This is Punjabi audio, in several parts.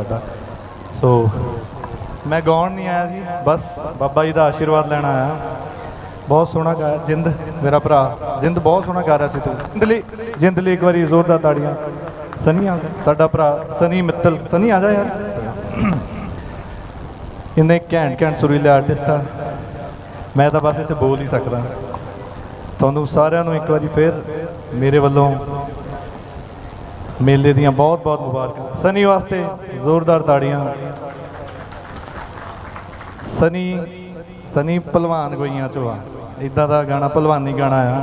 ਸਾਡਾ ਸੋ ਮੈਂ ਗਾਉਣ ਨਹੀਂ ਆਇਆ ਜੀ। ਬਸ ਬਾਬਾ ਜੀ ਦਾ ਆਸ਼ੀਰਵਾਦ ਲੈਣ ਆਇਆ। ਬਹੁਤ ਸੋਹਣਾ ਗਾਇਆ ਜਿੰਦ, ਮੇਰਾ ਭਰਾ। ਜਿੰਦ ਬਹੁਤ ਸੋਹਣਾ ਗਾ ਰਿਹਾ ਸੀ ਤੂੰ। ਜਿੰਦ ਲਈ ਜਿੰਦ ਲਈ ਇੱਕ ਵਾਰੀ ਜ਼ੋਰਦਾਰ ਤਾੜੀਆਂ। ਸਨੀ ਆ ਸਾਡਾ ਭਰਾ ਸਨੀ ਮਿੱਤਲ। ਸਨੀ ਆ ਜਾ ਯਾਰ। ਇੰਨੇ ਘੈਂਟ ਘੈਂਟ ਸੁਰੀਲੇ ਆਰਟਿਸਟ ਆ। ਮੈਂ ਤਾਂ ਬਸ ਇੱਥੇ ਬੋਲ ਹੀ ਸਕਦਾ। ਤੁਹਾਨੂੰ ਸਾਰਿਆਂ ਨੂੰ ਇੱਕ ਵਾਰੀ ਫੇਰ ਮੇਰੇ ਵੱਲੋਂ ਮੇਲੇ ਦੀਆਂ ਬਹੁਤ ਬਹੁਤ ਮੁਬਾਰਕਾਂ। ਸਨੀ ਵਾਸਤੇ ਜ਼ੋਰਦਾਰ ਤਾੜੀਆਂ। ਸਨੀ ਸਨੀ ਪਹਿਲਵਾਨ ਗੋਈਆਂ ਚੋਂ ਆ। ਇਦਾਂ ਦਾ ਗਾਣਾ ਪਹਿਲਵਾਨੀ ਗਾਣਾ ਆ।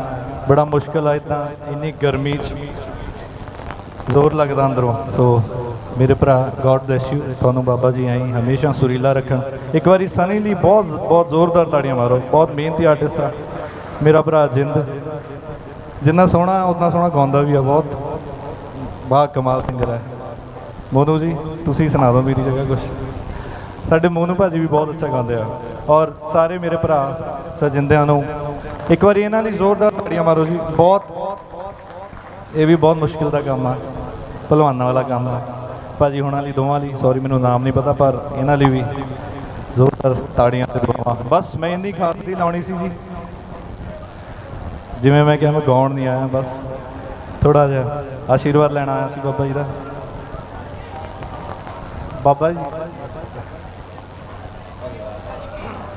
ਬੜਾ ਮੁਸ਼ਕਲ ਆ ਇਦਾਂ ਇੰਨੀ ਗਰਮੀ 'ਚ ਜ਼ੋਰ ਲੱਗਦਾ ਅੰਦਰੋਂ। ਸੋ ਮੇਰੇ ਭਰਾ ਗੋਡ ਬlesਸ ਯੂ ਤੁਹਾਨੂੰ ਬਾਬਾ ਜੀ ਆਈ ਹਮੇਸ਼ਾ ਸੁਰੀਲਾ ਰੱਖਣ। ਇੱਕ ਵਾਰੀ ਸਨੀ ਲਈ ਬਹੁਤ ਬਹੁਤ ਜ਼ੋਰਦਾਰ ਤਾੜੀਆਂ ਮਾਰੋ। ਬਹੁਤ ਮਿਹਨਤੀ ਆਰਟਿਸਟ ਆ। ਮੇਰਾ ਭਰਾ ਜਿੰਦ। ਜਿੰਨਾ ਸੋਹਣਾ ਉतना ਸੋਹਣਾ ਗਾਉਂਦਾ ਵੀ ਆ ਬਹੁਤ। ਵਾਹ, ਕਮਾਲ ਸਿੰਗਰ ਹੈ। ਮੋਨੂ ਜੀ, ਤੁਸੀਂ ਸੁਣਾ ਦਿਓ ਮੇਰੀ ਜਗ੍ਹਾ ਕੁਝ ਸਾਡੇ ਮੋਨੂ ਭਾਜੀ ਵੀ ਬਹੁਤ ਅੱਛਾ ਗਾਉਂਦੇ ਆ। ਔਰ ਸਾਰੇ ਮੇਰੇ ਭਰਾ ਸਜਿੰਦਿਆਂ ਨੂੰ ਇੱਕ ਵਾਰੀ ਇਹਨਾਂ ਲਈ ਜ਼ੋਰਦਾਰ ਤਾੜੀਆਂ ਮਾਰੋ ਜੀ। ਬਹੁਤ ਇਹ ਵੀ ਬਹੁਤ ਮੁਸ਼ਕਿਲ ਦਾ ਕੰਮ ਆ। ਭਲਵਾਨਾਂ ਵਾਲਾ ਕੰਮ ਆ। ਭਾਜੀ ਹੁਣਾਂ ਲਈ, ਦੋਵਾਂ ਲਈ ਸੌਰੀ ਮੈਨੂੰ ਨਾਮ ਨਹੀਂ ਪਤਾ, ਪਰ ਇਹਨਾਂ ਲਈ ਵੀ ਜ਼ੋਰਦਾਰ ਤਾੜੀਆਂ ਤੇ ਦੁਆਵਾਂ। ਬਸ ਮੈਂ ਇੰਨੀ ਖਾਤਰੀ ਲਾਉਣੀ ਸੀ ਜੀ। ਜਿਵੇਂ ਮੈਂ ਕਿਹਾ ਮੈਂ ਗਾਉਣ ਨਹੀਂ ਆਇਆ, ਬਸ। ਥੋੜਾ ਜਿਹਾ ਆਸ਼ੀਰਵਾਦ ਲੈਣਾ ਆਇਆ ਸੀ ਬਾਬਾ ਜੀ ਦਾ। ਬਾਬਾ ਜੀ